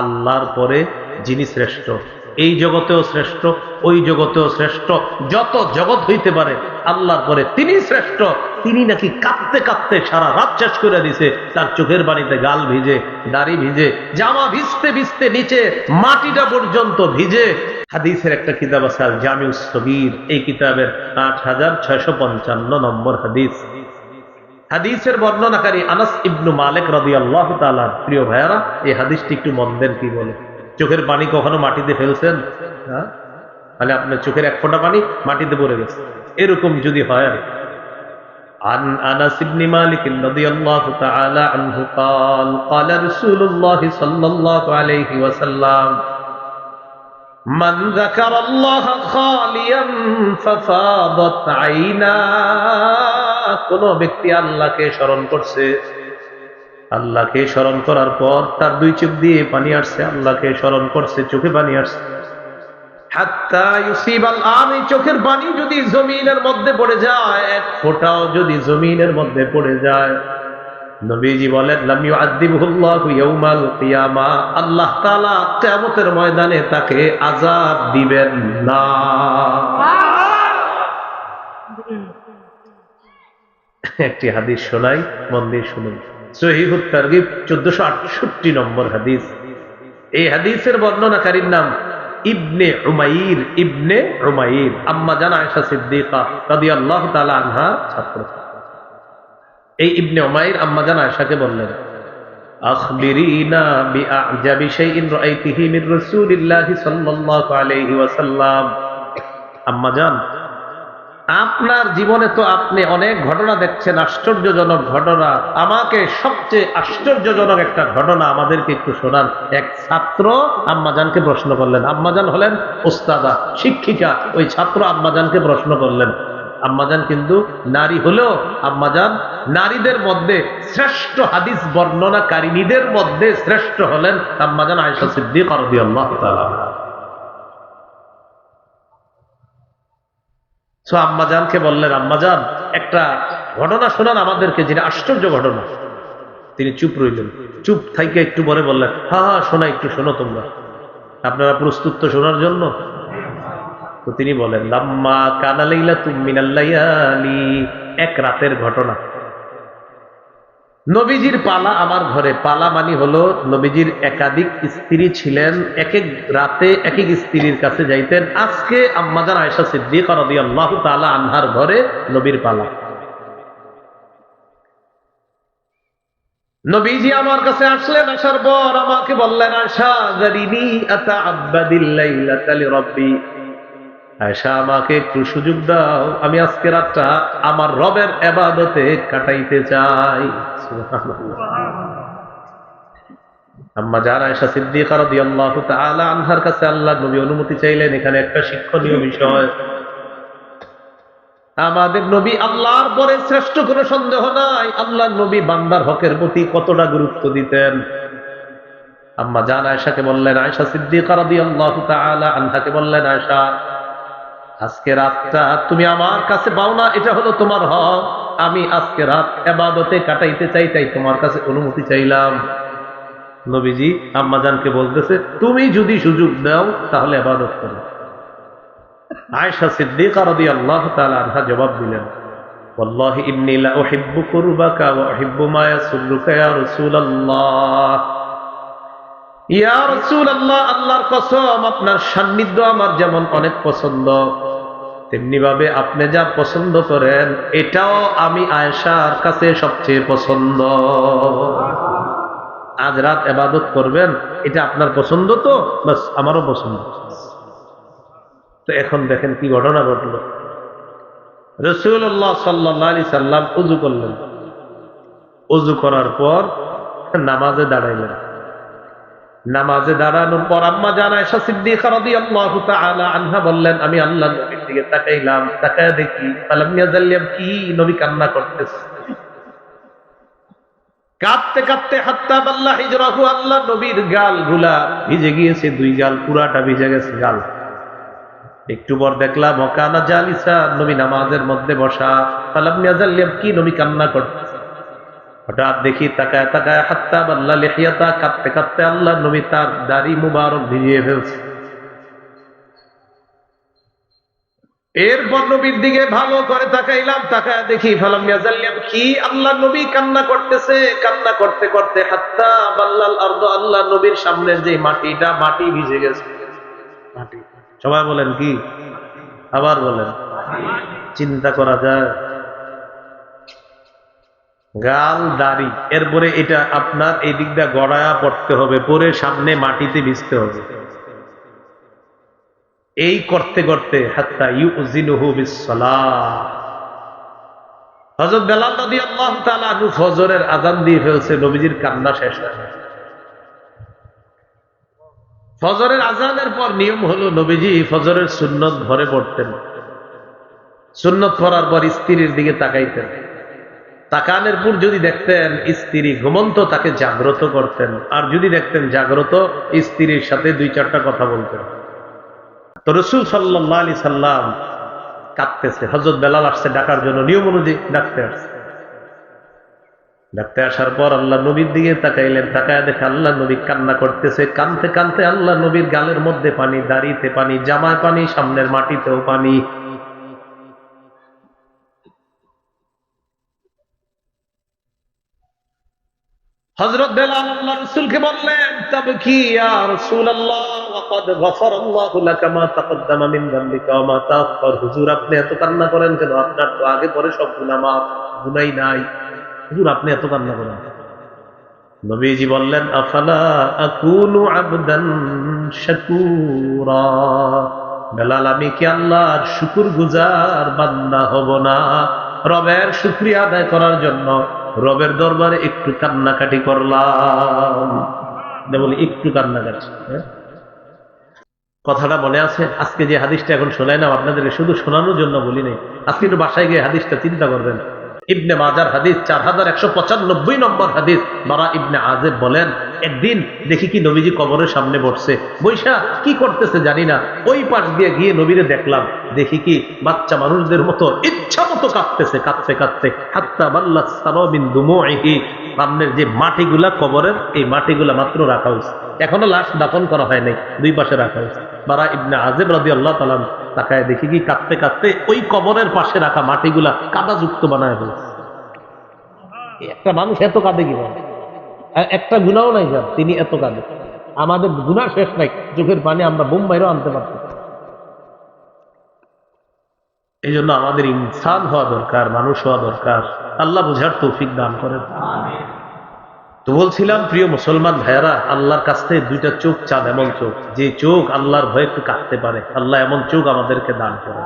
আল্লাহর পরে যিনি শ্রেষ্ঠ। এই জগতেও শ্রেষ্ঠ, ওই জগতেও শ্রেষ্ঠ। যত জগৎ হইতে পারে, আল্লাহর পরে তিনি শ্রেষ্ঠ। তিনি নাকি কাঁদতে কাঁদতে সারা রাত শেষ করে দিছে। তার চোখের বাড়িতে গাল ভিজে, দাড়ি ভিজে, জামা ভিজতে ভিজতে নিচে, মাটিটা পর্যন্ত ভিজে। হাদিসের একটা কিতাব আছে আল জামিউস সগীর এই কিতাবের আট হাজার ছয়শো পঞ্চান্ন নম্বর হাদিস। হাদিসের বর্ণনাকারী আনাস ইবনু মালিক রাদিয়াল্লাহু তাআলা প্রিয় ভাইয়ারা এই হাদিসটি একটু মন দেন কি বলে চোখের পানি কখনো মাটিতে ফেলছেন হ্যাঁ তাহলে আপনার চোখের এক ফোঁটা পানি মাটিতে পড়ে গেছে এরকম যদি হয় আর عن انس بن مالك رضي الله تعالى عنه قال قال رسول الله صلى الله عليه وسلم من ذكر الله خاليا ففاضت عينا কোন ব্যক্তি আল্লাহকে স্মরণ করছে। আল্লাহকে স্মরণ করার পর তার দুই চোখ দিয়ে পানি আসছে, আল্লাহকে স্মরণ করছে, চোখে পানি আসছে। আল্লাহ তাআলা কিয়ামতের ময়দানে তাকে আজাদ দিবেন না। একটি হাদিস শোনাই, মন দিয়ে শুনুন। সহিহুত তারগিব 1468 নম্বর হাদিস। এই হাদিসের বর্ণনাকারীর নাম ইবনে উমাইর ইবনে উমাইর, আম্মা জানা আয়েশা সিদ্দিকা রাদিয়াল্লাহু তাআলা আনহা ছাত্র। এই ইবনে উমাইর আম্মা জানা আয়েশাকে বললেন আম্মা জান আপনার জীবনে তো আপনি অনেক ঘটনা দেখছেন, আশ্চর্যজনক ঘটনা। আমাকে সবচেয়ে আশ্চর্যজনক একটা ঘটনা আমাদেরকে একটু শোনান। এক ছাত্র আম্মাজানকে প্রশ্ন করলেন। আম্মাজান হলেন ওস্তাদা শিক্ষিকা। ওই ছাত্র আম্মাজানকে প্রশ্ন করলেন। আম্মাজান কিন্তু নারী হলেও, আম্মাজান নারীদের মধ্যে শ্রেষ্ঠ হাদিস বর্ণনাকারিনীদের মধ্যে শ্রেষ্ঠ হলেন আম্মাজান আয়সা সিদ্দিক রাদিয়াল্লাহু তাআলা। সো আম্মাজানকে বললেন, আম্মাজান, একটা ঘটনা শোনান আমাদেরকে যেটা আশ্চর্য ঘটনা। তিনি চুপ রইলেন। চুপ থাইকে একটু পরে বললেন, হা হা, শোনা, একটু শোনো তোমরা। আপনারা প্রস্তুত তো শোনার জন্য? তো তিনি বলেন, লাম্মা কানালাইলা তুমিনাল্লাইয়ালি এক রাতের ঘটনা। নবীজির পালা আমার ঘরে। পালা মানি হলো নবীজির একাধিক স্ত্রী ছিলেন এক এক রাতে এক এক স্ত্রীর কাছে যাইতেন। আজকে আম্মাজান আয়সা সিদ্দিক আল্লাহ তালা আনহার ঘরে নবীর পালা। নবীজি আমার কাছে আসলেন, আসার পর আমাকে বললেন আশা আয়সা আমাকে একটু সুযোগ দাও। আমি আজকে রাতটা আমার রবের এবাদতে কাটাইতে চাই। আম্মা আয়সা সিদ্দিকা রাদিয়াল্লাহু তাআলা আনহার কাছে আল্লাহ নবী অনুমতি চাইলেন। এখানে একটা শিক্ষণীয় বিষয়। আমাদের নবী আল্লাহর পরে শ্রেষ্ঠ কোনো সন্দেহ নাই। আল্লাহ নবী বান্দার হকের প্রতি কতটা গুরুত্ব দিতেন। আম্মা জান আয়সাকে বললেন আয়সা সিদ্দিকা রাদিয়াল্লাহু তাআলা আনহাকে বললেন আয়সা আজকে রাতটা তুমি আমার কাছে পাও না এটা হলো তোমার হক আমি আজকে রাত এবাদতে কাটাইতে চাই তাই তোমার কাছে অনুমতি চাইলাম নবীজি আম্মাজানকে বলতেছে তুমি যদি সুযোগ দাও তাহলে এবাদত করো আয়সা সিদ্দিকা রাদিয়াল্লাহু তাআলা আনহা জবাব দিলেন والله إني لا أحب قربك وأحب ما يسرك يا رسول الله ইয়া রাসূলুল্লাহ আল্লাহর কসম আপনার সান্নিধ্য আমার যেমন অনেক পছন্দ তেমনি ভাবে আপনি যা পছন্দ করেন, এটাও আমি আয়েশার কাছে সবচেয়ে পছন্দ। আজ রাত এবাদত করবেন, এটা আপনার পছন্দ তো? বাস, আমারও পছন্দ। তো এখন দেখেন কি ঘটনা ঘটলো। রসুল্লাহ সাল্লি সাল্লাম উজু করলেন। উজু করার পর নামাজে দাঁড়াইলেন। নামাজে দাঁড়ানোর পর আম্মা জানায় সিদ্দিকা আনহা বললেন, আমি আল্লাহ নবীর দিকে তাকাইলাম, তাকায় দেখি, ফালাম কি নবী কান্না করতেছে? দুই গাল পুরাটা ভিজে গাল। একটু পর দেখলাম নবী নামাজের মধ্যে বসা, ফালাম কি নবী কান্না করতেছে? হঠাৎ দেখি তাকায় তাকায় হাত্তা বাল্লা লেখিয়াতা, কাঁদতে কাঁদতে আল্লাহ নবী তার দাড়ি মুবারক ভিজিয়ে ফেলছে। এরপর নবীর দিকে ভালো করে তাকাইলাম, তাকায় দেখি ফালাম ইয়াজাল্লাম, কি আল্লাহ নবী কান্না করতেছে? কান্না করতে করতে হাত্তা বাল্লাল আরদ, আল্লাহ নবীর সামনের যে মাটিটা, মাটি ভিজে গেছে। মাটি সবাই বলেন কি? আবার বলেন, চিন্তা করা যায়? গাল দাড়ি। এরপরে এটা আপনার এই দিকটা গড়ায়া পড়তে হবে, পরে সামনে মাটিতে ভিজতে হবে। এই করতে করতে হাত্তা ইউজিনুহু বেলাল ফজরের দিয়ে ফেলছে, নবীজির কান্না শেষ। ফজরের আজানের পর নিয়ম হলো, নবীজি ফজরের সুন্নত ঘরে পড়তেন। সুন্নত পড়ার পর স্ত্রীর দিকে তাকাইতেন। তাকানের পর যদি দেখতেন স্ত্রী ঘুমন্ত, তাকে জাগ্রত করতেন। আর যদি দেখতেন জাগ্রত, স্ত্রীর সাথে দুই চারটা কথা বলতেন। তো রসুল সাল্লাহ সাল্লাম কাঁদতেছে। হজরত বেলাল আসছে ডাকার জন্য। নিয়ম অনুযায়ী ডাকতে আসছে। ডাকতে আসার পর আল্লাহ নবীর দিকে তাকাইলেন। তাকায় দেখে আল্লাহ নবী কান্না করতেছে। কানতে কানতে আল্লাহ নবীর গালের মধ্যে পানি, দাড়িতে পানি, জামায় পানি, সামনের মাটিতেও পানি। হজরত বেলাল রসুলকে বললেন তবে কি হুজুর, আপনি এত কান্না করেন কেন? আপনার তো আগে পরে সব গুনাহ মাফ, গুনাই নাই। হুজুর, আপনি এত কান্না করেন নবীজি বললেন, আফালা আকুনু আবদান শাকুরা? বেলাল, আমি কি আল্লাহর শুকুর গুজার বান্দা হব না? রবের শুক্রিয়া আদায় করার জন্য রবের দরবারে একটু কান্নাকাটি করলাম। একটু কান্নাকাটি হ্যাঁ? কথাটা মনে আছে? আজকে যে হাদিসটা এখন শোনায় না আপনাদের শুধু শোনানোর জন্য বলি নাই। আজকে একটু বাসায় গিয়ে হাদিসটা চিন্তা করবেন। ইবনে মাজার হাদিস, চার হাজার একশো পঁচানব্বই নম্বর হাদিস, বারা ইবনে আজেব বলেন একদিন দেখি কি নবীজি কবরের সামনে বসছে। বৈশা, কি করতেছে জানি না। ওই পাশ দিয়ে গিয়ে নবীরে দেখলাম। দেখি কি বাচ্চা মানুষদের মতো ইচ্ছা মতো কাঁদতেছে কাঁদতে কাঁদতে হাত্তা বাল্লা সামিন দুমুহি সামনের যে মাটিগুলা কবরের, এই মাটিগুলা মাত্র রাখা হয়েছে। এখনও লাশ দাফন করা হয় নাই, দুই পাশে রাখা হয়েছে। বারা ইবনে আজেব রাদি আল্লাহ তালাম তাকায় দেখি কি কাঁদতে কাঁদতে ওই কবরের পাশে রাখা মাটিগুলা কাদাযুক্ত বানায় ফেলছে। একটা মানুষ এত কাঁদে কি বলে? একটা গুণাও নাই স্যার তিনি এত কাঁদে আমাদের গুণা শেষ নাই, চোখের পানি আমরা বোম্বাইরও আনতে পারতাম এই জন্য আমাদের ইনসান হওয়া দরকার, মানুষ হওয়া দরকার। আল্লাহ বুঝার তৌফিক দান করেন। তো বলছিলাম, প্রিয় মুসলমান ভাইয়ারা, আল্লাহর কাছ থেকে দুইটা চোখ চাঁদ এমন চোখ। যে চোখ আল্লাহর ভয়ে একটু কাঁদতে পারে, আল্লাহ এমন চোখ আমাদেরকে দান করেন।